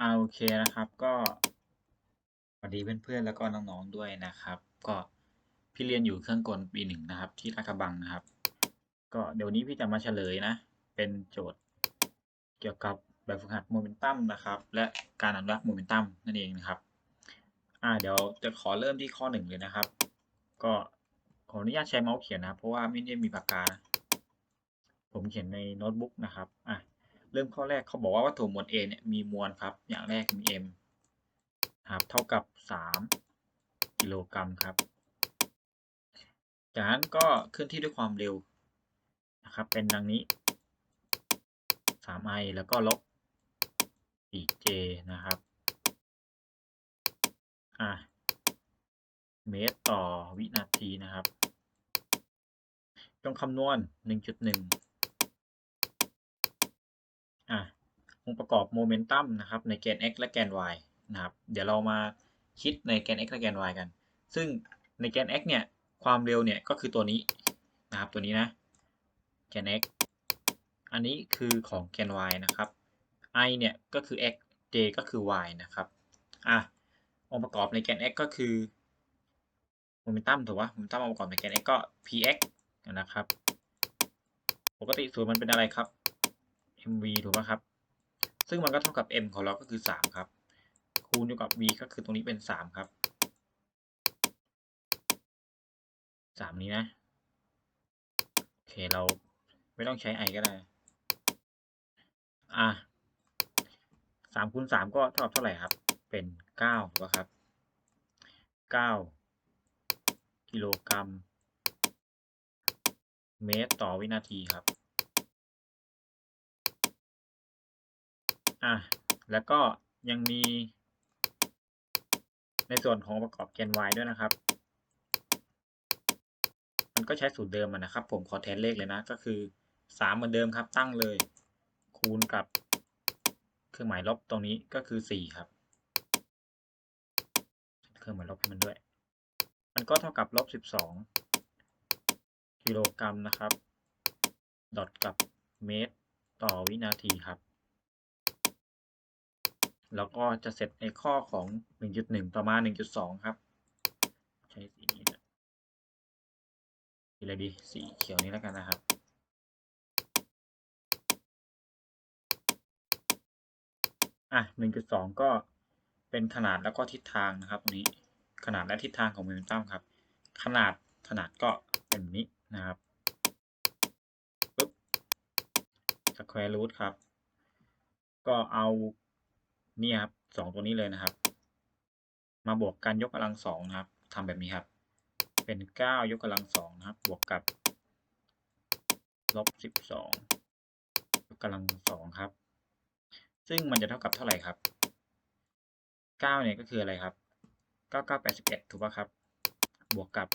อ่าโอเคนะครับก็สวัสดีเพื่อนๆแล้วก็น้องๆด้วยนะครับ ก็พี่เรียนอยู่เครื่องกลปีหนึ่งนะครับ ที่ลาดกบังนะครับ ก็เดี๋ยวนี้พี่จะมาเฉลยนะ เป็นโจทย์เกี่ยวกับแบบฝึกหัดโมเมนตัมนะครับ และการอนุรักษ์โมเมนตัมนั่นเองนะครับ อ่าเดี๋ยวจะขอเริ่มที่ข้อหนึ่งเลยนะครับ ก็ขออนุญาตใช้เมาส์เขียนนะเพราะว่าไม่ได้มีปากกานะผมเขียนในโน้ตบุ๊กนะครับอะ เริ่มข้อแรกเขาบอกว่าวัตถุมวล A เนี่ยมีมวลครับ อย่างแรกมี m ครับเท่ากับ 3 กิโลกรัมครับ จากนั้นก็เคลื่อนที่ด้วยความเร็วนะครับ เป็นดังนี้ 3i แล้วก็ลบ 4j นะครับอะเมตรต่อวินาทีนะครับ จงคำนวณ 1.1 อะองค์ประกอบโมเมนตัมนะครับในแกน x และแกน y นะครับ เดี๋ยวเรามาคิดในแกน x และแกน y กัน ซึ่งในแกน x เนี่ยความเร็วเนี่ยก็คือตัวนี้นะครับตัวนี้นะแกน x อันนี้คือของแกน y นะครับ i เนี่ยก็คือ x j ก็คือ y นะครับอะองค์ประกอบในแกน x ก็คือโมเมนตัมถูกปะโมเมนตัมองค์ประกอบในแกน x ก็ px นะครับ ปกติสูตรมันเป็นอะไรครับ mv ถูกไหมครับ ซึ่งมันก็เท่ากับ m ของเราก็คือ 3 ครับ คูณอยู่กับ v ก็คือตรงนี้เป็น 3 ครับ 3 นี้นะ โอเค เราไม่ต้องใช้ i ก็ได้ อะ3คูณ3ก็เท่ากับเท่าไหร่ครับ เป็น9ถูกไหมครับ 9 กิโลกรัม เมตรต่อวินาทีครับ อะแล้วก็ยังมี ในส่วนของประกอบแกน y ด้วยนะครับ มันก็ใช้สูตรเดิมนะครับ ผมขอแทนเลขเลยนะ ก็คือ 3 เหมือนเดิมครับ ตั้งเลย คูณกับเครื่องหมายลบตรงนี้ก็คือ 4 ครับเครื่องหมายลบให้มันด้วย มันก็เท่ากับลบ 12 กิโลกรัมนะครับ ดอทกับเมตรต่อวินาทีครับ แล้วก็จะเสร็จในข้อของ 1.1ต่อมาณ 1.2 ครับ ใช้สีนี้นะสีอะไรดี สีเขียวนี้แล้วกันนะครับ อะ 1.2 ก็เป็นขนาดแล้วก็ทิศทางนะครับตรงนี้ ขนาดและทิศทางของโมเมนตัมครับ ขนาดขนาดก็เป็นนี้นะครับปุ๊บ square root ครับ ก็เอา นี่ครับสองตัวนี้เลยนะครับ มาบวกกันยกกำลังสองนะครับทำแบบนี้ครับ เป็นเก้ายกกำลังสองนะครับ บวกกับลบสิบสองยกกำลังสองครับ ซึ่งมันจะเท่ากับเท่าไหร่ครับเก้าเนี่ยก็คืออะไรครับเก้าเก้าแปดสิบเอ็ดถูกป่ะครับ บวกกับ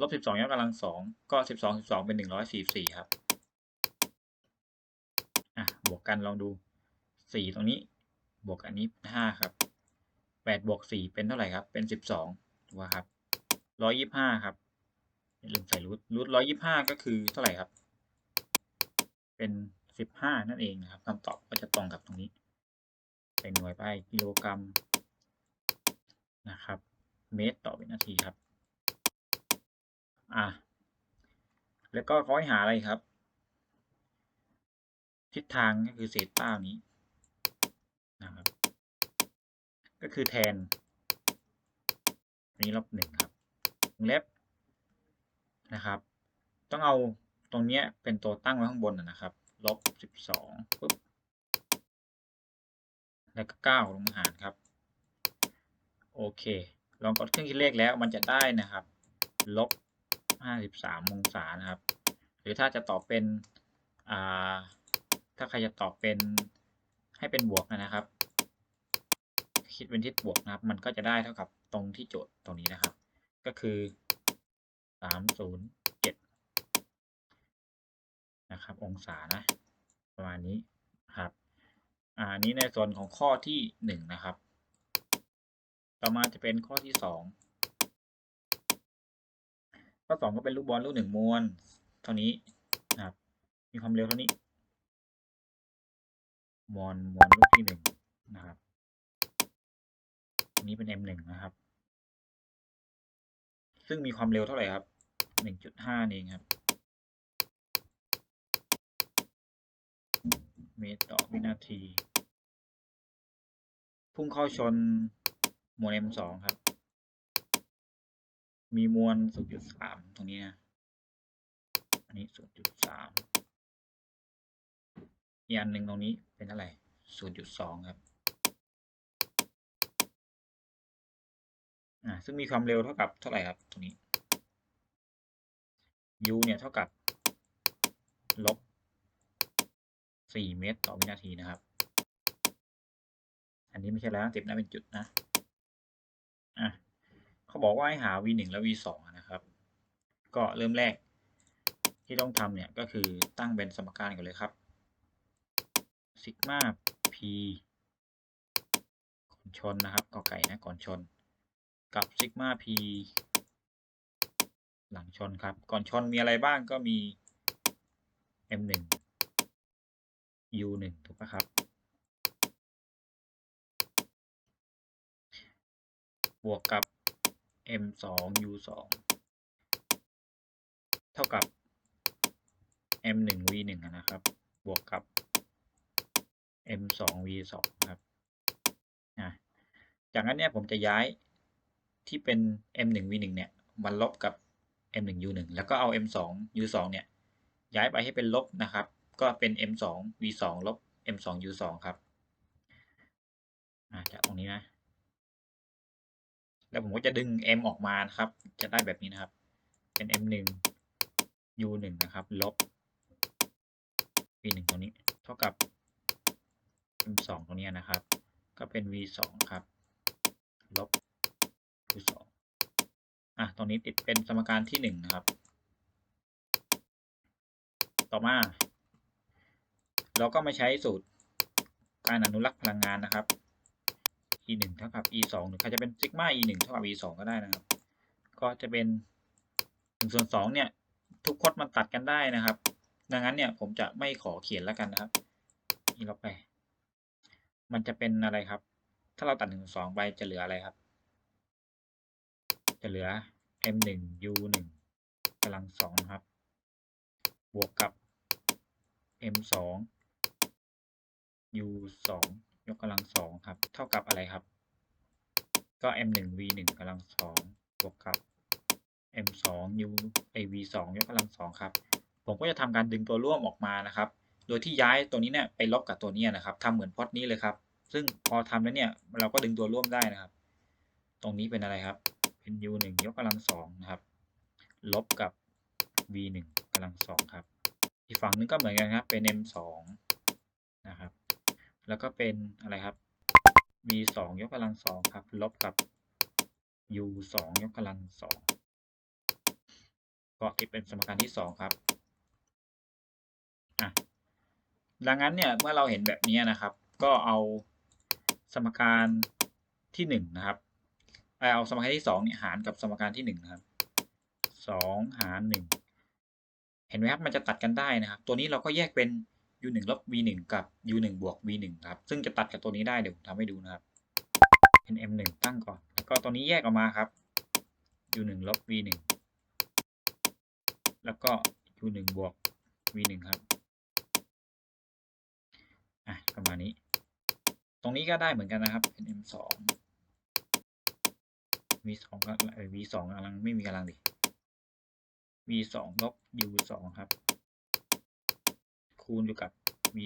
ลบสิบสองยกกำลังสองก็สิบสองสิบสองเป็นหนึ่งร้อยสี่สี่ครับอะบวกกันลองดูสี่ตรงนี้ บวกอันนี้ห้าครับแปดบวกสี่เป็นเท่าไหร่ครับ เป็นสิบสองถูกป่ะครับร้อยยี่ห้าครับอย่าลืมใส่รูทรูทร้อยยี่ห้าก็คือเท่าไหร่ครับ เป็นสิบห้านั่นเองนะครับคำตอบก็จะตรงกับตรงนี้ใส่หน่วยไปกิโลกรัมนะครับ เมตรต่อวินาทีครับ อะ แล้วก็เขาให้หาอะไรครับ ทิศทางก็คือเศษต้านี้นะครับ ก็คือแทน นี้ลบหนึ่งครับวงเล็บนะครับ ต้องเอาตรงนี้เป็นตัวตั้งไว้ข้างบนนะครับลบสิบสองปุ๊บแล้วก็เก้าลงมาหารครับ โอเค ลองกดเครื่องคิดเลขแล้วมันจะได้นะครับลบห้าสิบสามองศานะครับ หรือถ้าจะตอบเป็น อ่า ถ้าใครจะตอบเป็นให้เป็นบวกนะครับ คิดเป็นทิศบวกนะครับ มันก็จะได้เท่ากับตรงที่โจทย์ตรงนี้นะครับ ก็คือสามศูนย์เจ็ดนะครับ องศานะประมาณนี้ครับอ่านี้ในส่วนของข้อที่หนึ่งนะครับ ต่อมาจะเป็นข้อที่สองข้อสองก็เป็นลูกบอลลูกหนึ่งมวลเท่านี้นะครับ มีความเร็วเท่านี้มวลมวลลูกที่หนึ่งนะครับ อันนี้เป็น M1 นะครับ ซึ่งมีความเร็วเท่าไหร่ครับ 1.5 เองครับ เมตรต่อวินาที พุ่งเข้าชนมวล M2 ครับ มีมวล 0.3 ตรงนี้นะ อันนี้ 0.3 อีกอันหนึ่งตรงนี้เป็นอะไร0.2 ครับ อ่าซึ่งมีความเร็วเท่ากับเท่าไหร่ครับตรงนี้ u เนี่ยเท่ากับลบ4เมตรต่อวินาทีนะครับ อันนี้ไม่ใช่แล้วติดนะเป็นจุดนะ อะเขาบอกว่าให้หา v 1และ v 2นะครับ ก็เริ่มแรกที่ต้องทำเนี่ยก็คือตั้งเป็นสมการก่อนเลยครับซิกมา p ก่อนชนนะครับกอไก่นะก่อนชน กับซิกมา p หลังชนครับ ก่อนชนมีอะไรบ้างก็มี m 1 u 1 ถูกปะครับ บวกกับ m 2 u 2 เท่ากับ m 1 v 1 นะครับ บวกกับ m 2 v 2 ครับอะจากนั้นเนี่ยผมจะย้าย ที่เป็น m 1 v 1 เนี่ยมาลบกับ m 1 u 1 แล้วก็เอา m 2 u 2 เนี่ยย้ายไปให้เป็นลบนะครับ ก็เป็น m 2 v 2 ลบ m 2 u 2 ครับอ่าจากตรงนี้นะ แล้วผมก็จะดึง m ออกมานะครับ จะได้แบบนี้นะครับ เป็น m 1 u 1 นะครับ ลบ v 1 ตรงนี้ เท่ากับ m 2 ตรงนี้นะครับ ก็เป็น v 2 ครับ ลบ u 2อะตรงนี้ติดเป็นสมการที่หนึ่งนะครับ ต่อมา เราก็มาใช้สูตรการอนุรักษ์พลังงานนะครับ e 1เท่ากับ e 2หรือใครจะเป็นซิกมา e 1เท่ากับ e 2ก็ได้นะครับ ก็จะเป็น1ส่วน2เนี่ย ทุกคดมันตัดกันได้นะครับ ดังนั้นเนี่ยผมจะไม่ขอเขียนแล้วกันนะครับนี่ลบไป มันจะเป็นอะไรครับ ถ้าเราตัด1ส่วน2ไปจะเหลืออะไรครับ จะเหลือ m 1 u 1 กำลังสองนะครับ บวกกับ m 2 u 2 ยกกำลังสองครับ เท่ากับอะไรครับ ก็ m 1 v 1 กำลังสองบวกกับ m 2 u ไอ v 2 ยกกำลังสองครับ ผมก็จะทำการดึงตัวร่วมออกมานะครับ โดยที่ย้ายตัวนี้เนี่ยไปลบกับตัวนี้นะครับทำเหมือนพอดนี้เลยครับ ซึ่งพอทำแล้วเนี่ยเราก็ดึงตัวร่วมได้นะครับ ตรงนี้เป็นอะไรครับ เป็น u 1ยกกำลังสองนะครับ ลบกับ v 1กำลังสองครับ อีกฝั่งนึงก็เหมือนกันครับ เป็น m 2นะครับ แล้วก็เป็นอะไรครับ v 2ยกกำลังสองครับ ลบกับ u 2ยกกำลังสองก็ติดเป็นสมการที่สองครับอะดังนั้นเนี่ยเมื่อเราเห็นแบบนี้นะครับ ก็เอาสมการที่หนึ่งนะครับ เอาสมการที่สองเนี่ยหารกับสมการที่หนึ่งนะครับสองหารหนึ่งเห็นไหมครับมันจะตัดกันได้นะครับ ตัวนี้เราก็แยกเป็น u 1ลบ v 1กับ u 1บวก v 1ครับ ซึ่งจะตัดกับตัวนี้ได้เดี๋ยวผมทำให้ดูนะครับเป็น m 1ตั้งก่อน แล้วก็ตัวนี้แยกออกมาครับ u 1ลบ v 1แล้วก็ u 1บวก v 1ครับอะประมาณนี้ ตรงนี้ก็ได้เหมือนกันนะครับเป็น m 2 v 2ก็ v 2กำลังไม่มีกำลังดิ v 2ลบ u 2ครับ คูณอยู่กับ v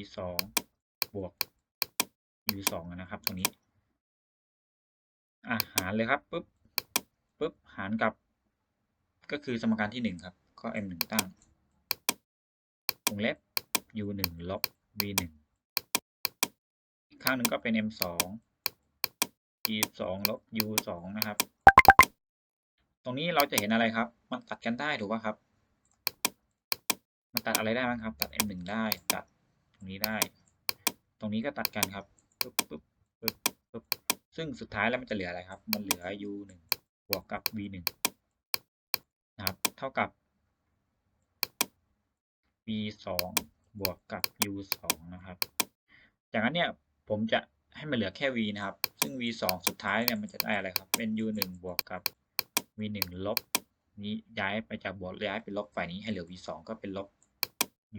2บวก u 2นะครับ ตรงนี้ อะหารเลยครับปุ๊บปุ๊บหารกับ ก็คือสมการที่หนึ่งครับ ก็ m 1ตั้งวงเล็บ u 1ลบ v 1อีกข้างหนึ่งก็เป็น m 2 e 2ลบ u 2นะครับ ตรงนี้เราจะเห็นอะไรครับ มันตัดกันได้ถูกป่ะครับ มันตัดอะไรได้บ้างครับ ตัด m 1 ได้ตัดตรงนี้ได้ ตรงนี้ก็ตัดกันครับปึ๊บปึ๊บปึ๊บปึ๊บซึ่งสุดท้ายแล้วมันจะเหลืออะไรครับ มันเหลือ u 1 บวกกับ v 1 นะครับ เท่ากับ v 2 บวกกับ u 2 นะครับ จากนั้นเนี่ยผมจะให้มันเหลือแค่ v นะครับ ซึ่ง v สองสุดท้ายเนี่ยมันจะได้อะไรครับ เป็น u หนึ่งบวกกับ v หนึ่งลบนี้ย้ายไปจากบวกย้ายไปลบฝ่ายนี้ให้เหลือ v สองก็เป็นลบ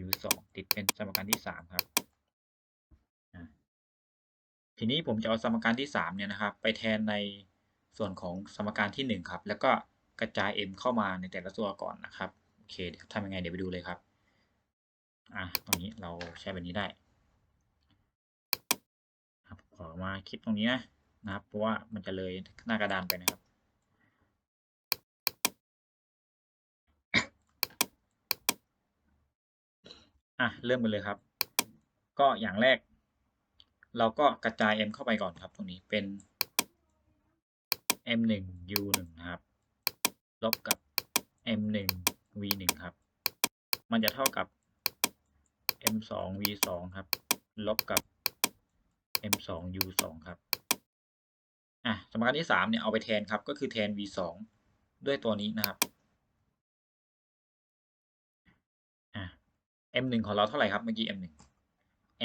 u สองติดเป็นสมการที่สามครับทีนี้ผมจะเอาสมการที่สามเนี่ยนะครับ ไปแทนในส่วนของสมการที่หนึ่งครับ แล้วก็กระจาย m เข้ามาในแต่ละตัวก่อนนะครับโอเคเดี๋ยวทำยังไงเดี๋ยวไปดูเลยครับอะตรงนี้เราใช้แบบนี้ได้ครับขอมาคลิปตรงนี้นะนะครับ เพราะว่ามันจะเลยหน้ากระดานไปนะครับ อะเริ่มกันเลยครับ ก็อย่างแรก เราก็กระจาย m เข้าไปก่อนครับ ตรงนี้เป็น m 1 u 1นะครับ ลบกับ m 1 v 1ครับ มันจะเท่ากับ m 2 v 2ครับ ลบกับ m 2 u 2ครับ อะสมการที่สามเนี่ยเอาไปแทนครับ ก็คือแทน v 2ด้วยตัวนี้นะครับ m1 ของเราเท่าไหร่ครับเมื่อกี้ m1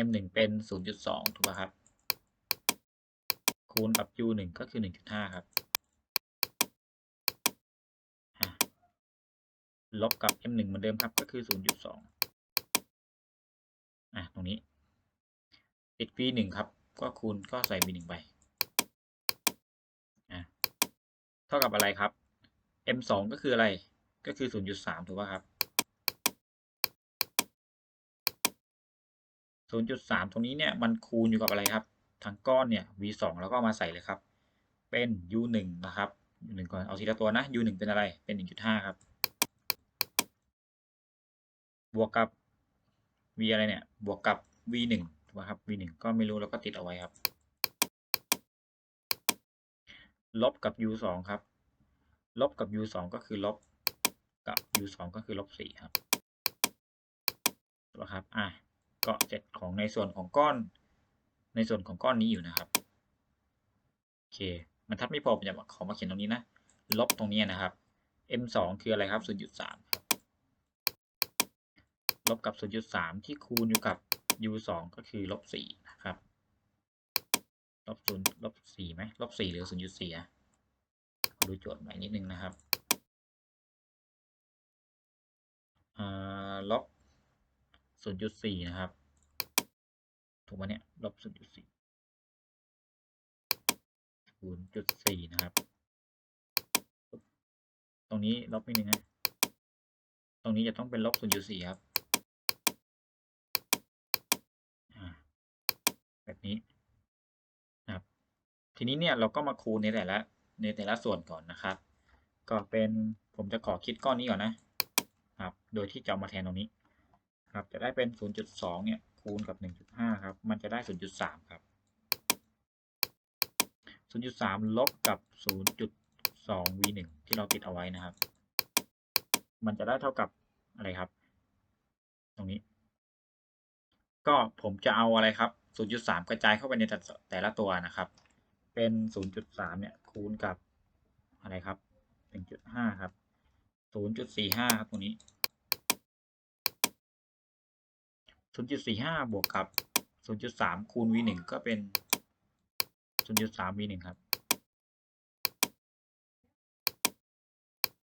m1 เป็น 0.2 ถูกป่ะครับ คูณกับ u1 ก็คือ 1.5 ครับ ลบกับ m1 เหมือนเดิมครับ ก็คือ 0.2 อะ ตรงนี้ ติด v1 ครับ ก็คูณก็ใส่ v1 ไป อะ เท่ากับอะไรครับ m2 ก็คืออะไร ก็คือ 0.3 ถูกป่ะครับ 0.3 ตรงนี้เนี่ยมันคูณอยู่กับอะไรครับทั้งก้อนเนี่ย v 2 แล้วก็มาใส่เลยครับ เป็น u 1 นะครับ u 1 ก่อนเอาทีละตัวนะ u 1 เป็นอะไรเป็น 1.5 ครับ บวกกับ v อะไรเนี่ยบวกกับ v 1 ถูกไหมครับ v 1 ก็ไม่รู้แล้วก็ติดเอาไว้ครับ ลบกับ u 2 ครับ ลบกับ u 2 ก็คือลบกับ u 2 ก็คือลบ4ครับถูกไหมครับอะ ก็เสร็จของในส่วนของก้อน ในส่วนของก้อนนี้อยู่นะครับโอเคมันทัดไม่พอผมจะขอมาเขียนตรงนี้นะ ลบตรงนี้นะครับ m 2คืออะไรครับ 0.3ครับลบกับ 0.3 ที่คูณอยู่กับ u 2ก็คือลบ4นะครับลบ0ลบ4ไหมลบ4หรือ 0.4อะดูโจทย์ใหม่นิดนึงนะครับอ่าลบ0.4 นะครับ ถูกไหมเนี่ยลบ0.4 0.4นย์จุดสี่นะครับ ตรงนี้ลบนิดนึงนะตรงนี้จะต้องเป็นลบ0.4ครับแบบนี้นะครับ ทีนี้เนี่ยเราก็มาคูณในแต่ละในแต่ละส่วนก่อนนะครับ ก็เป็นผมจะขอคิดก้อนนี้ก่อนนะครับ โดยที่จะมาแทนตรงนี้ ครับ จะได้เป็น 0.2 เนี่ย คูณกับ 1.5 ครับ มันจะได้ 0.3 ครับ 0.3 ลบกับ 0.2 v 1ที่เราติดเอาไว้นะครับ มันจะได้เท่ากับอะไรครับ ตรงนี้ ก็ผมจะเอาอะไรครับ 0.3 กระจายเข้าไปในแต่ละตัวนะครับ เป็น 0.3 เนี่ยคูณกับอะไรครับ 1.5 ครับ 0.45 ครับตรงนี้ 0.45 บวกกับ 0.3 คูณ v 1 ก็เป็น 0.3 v 1 ครับ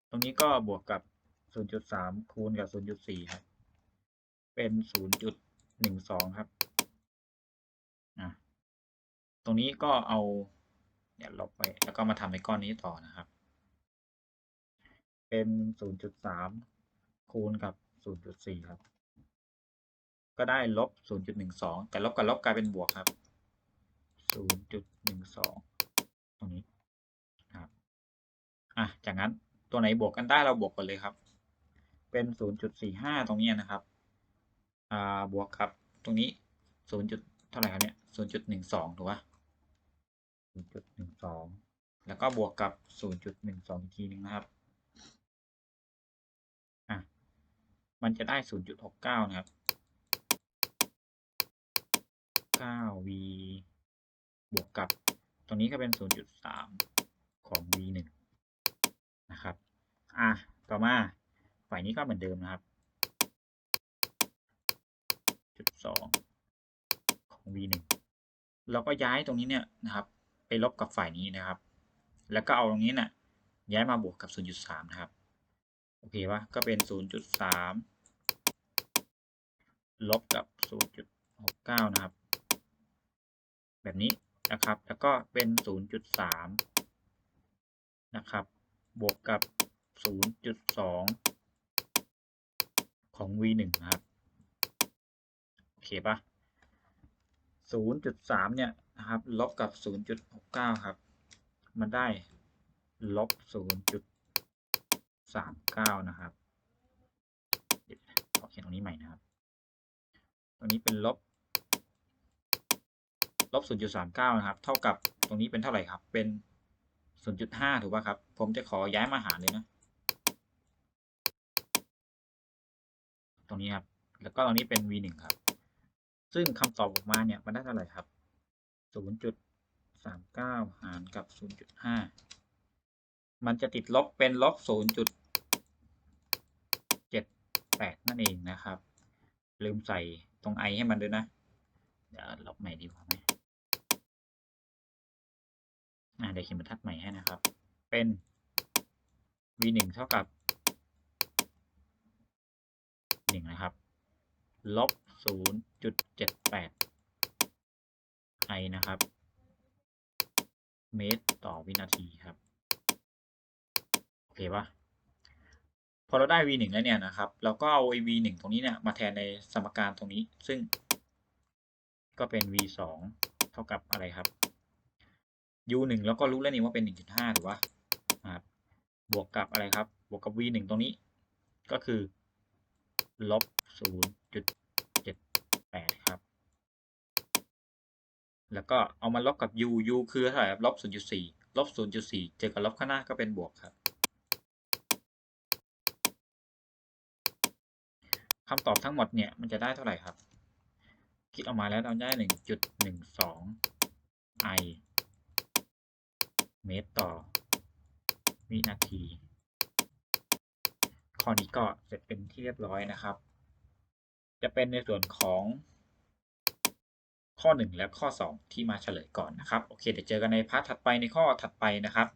ตรงนี้ก็บวกกับ 0.3 คูณกับ 0.4 ครับ เป็น 0.12 ครับ ตรงนี้ก็เอาเนี่ยลบไป แล้วก็มาทำในก้อนนี้ต่อนะครับ เป็น 0.3 คูณกับ 0.4 ครับ ก็ได้ลบ 0.12 แต่ลบกับลบกลายเป็นบวกครับ 0.12 ตรงนี้ครับอะจากนั้นตัวไหนบวกกันได้เราบวกกันเลยครับ เป็น 0.45 ตรงนี้นะครับอ่าบวกกับตรงนี้ 0. จุดเท่าไหร่ครับเนี่ย 0.12 ถูกปะ0.12 แล้วก็บวกกับ 0.12 อีกทีนึงนะครับอะมันจะได้ 0.69 นะครับ 9v บวกกับ ตรงนี้ก็เป็น 0.3 ของ v 1นะครับ อะ ต่อมาฝ่ายนี้ก็เหมือนเดิมนะครับ จุดสองของ v 1แล้วก็ย้ายตรงนี้เนี่ยนะครับ ไปลบกับฝ่ายนี้นะครับ แล้วก็เอาตรงนี้น่ะย้ายมาบวกกับ 0.3 นะครับ โอเคปะก็เป็น 0.3 ลบกับ 0.69 นะครับ แบบนี้นะครับ แล้วก็เป็น 0.3 นะครับ บวกกับ 0.2 ของ v1 ครับ โอเคปะ0.3 เนี่ยนะครับ ลบกับ 0.69 ครับ มันได้ลบ 0.39 นะครับเขอเขียนตรงนี้ใหม่นะครับ ตรงนี้เป็นลบ ลบ 0.39 นะครับ เท่ากับตรงนี้เป็นเท่าไหร่ครับ เป็น 0.5 ถูกป่ะครับ ผมจะขอย้ายมาหารเลยนะ ตรงนี้ครับ แล้วก็ตรงนี้เป็น v1 ครับ ซึ่งคำตอบออกมาเนี่ย มันได้เท่าไหร่ครับ 0.39 หารกับ 0.5 มันจะติดลบเป็นลบ 0.78 นั่นเองนะครับ ลืมใส่ตรง i ให้มันด้วยนะเดี๋ยวลบใหม่ดีกว่าไหม อ่าเดี๋ยวเขียนบรรทัดใหม่ให้นะครับ เป็น v1 เท่ากับ 1 นะครับ ลบ 0.78 i นะครับ เมตรต่อวินาทีครับ โอเคปะพอเราได้ v1 แล้วเนี่ยนะครับ เราก็เอา v1 ตรงนี้เนี่ย มาแทนในสมการตรงนี้ ซึ่งก็เป็น v2 เท่ากับอะไรครับ u1 แล้วก็รู้แล้วนี่ว่าเป็น1.5ถูกปะครับบวกกับอะไรครับ บวกกับ v1 ตรงนี้ ก็คือลบ0.78ครับ แล้วก็เอามาลบกับ u u คือเท่าไหร่ครับลบ0.4ลบ0.4เจอกับลบข้างหน้าก็เป็นบวกครับคำตอบทั้งหมดเนี่ยมันจะได้เท่าไหร่ครับ คิดออกมาแล้วเราได้1.12 i เมตรต่อ วินาที ข้อนี้ก็เสร็จเป็นที่เรียบร้อยนะครับ จะเป็นในส่วนของ ข้อ 1 และข้อ 2 ที่มาเฉลยก่อนนะครับ โอเคเดี๋ยวเจอกันในพาร์ทถัดไปในข้อถัดไปนะครับ